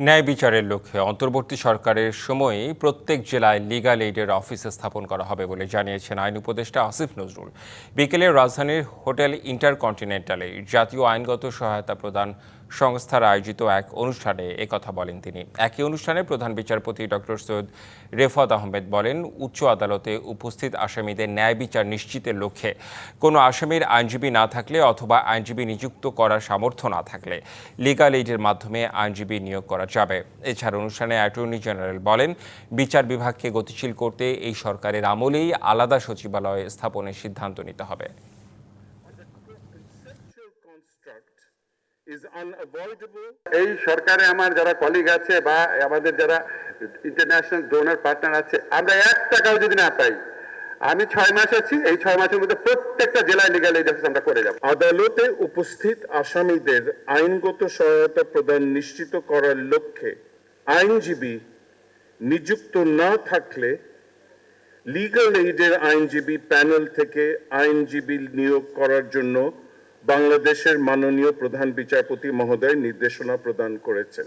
ন্যায় বিচারের লক্ষ্যে অন্তর্বর্তী সরকারের সময়ে প্রত্যেক জেলায় লিগাল এইডের অফিস স্থাপন করা হবে বলে জানিয়েছেন আইন উপদেষ্টা আসিফ নজরুল। বিকেলে রাজধানীর হোটেল ইন্টারকন্টিনেন্টালে জাতীয় আইনগত সহায়তা প্রদান সংস্থার আয়োজিত এক অনুষ্ঠানে একথা বলেন তিনি। একই অনুষ্ঠানে প্রধান বিচারপতি ডক্টর সৈয়দ রেফাত আহমেদ বলেন, উচ্চ আদালতে উপস্থিত আসামিদের ন্যায় বিচার নিশ্চিতের লক্ষ্যে কোনো আসামির আইনজীবী না থাকলে অথবা আইনজীবী নিযুক্ত করার সামর্থ্য না থাকলে লিগাল এইডের মাধ্যমে আইনজীবী নিয়োগ করা যাবে। এছাড়া অনুষ্ঠানে অ্যাটর্নি জেনারেল বলেন, বিচার বিভাগকে গতিশীল করতে এই সরকারের আমলেই আলাদা সচিবালয় স্থাপনের সিদ্ধান্ত নিতে হবে। এই সরকারে আমার যারা কলিগ আছে বা আমাদের যারা ইন্টারন্যাশনাল ডোনার পার্টনার আছে আমরা এক টাকাও যদি না পাই আমি ছয় মাস আছি এই ছয় মাসের মধ্যে প্রত্যেকটা জেলায় লিগাল এইড অফিস আমরা করে যাব। আদালতে উপস্থিত আসামিদের আইনগত সহায়তা প্রদান নিশ্চিত করার লক্ষ্যে আইনজীবী নিযুক্ত না থাকলে লিগ্যাল এইডের আইনজীবী প্যানেল থেকে আইনজীবী নিয়োগ করার জন্য বাংলাদেশের মাননীয় প্রধান বিচারপতি মহোদয় নির্দেশনা প্রদান করেছেন।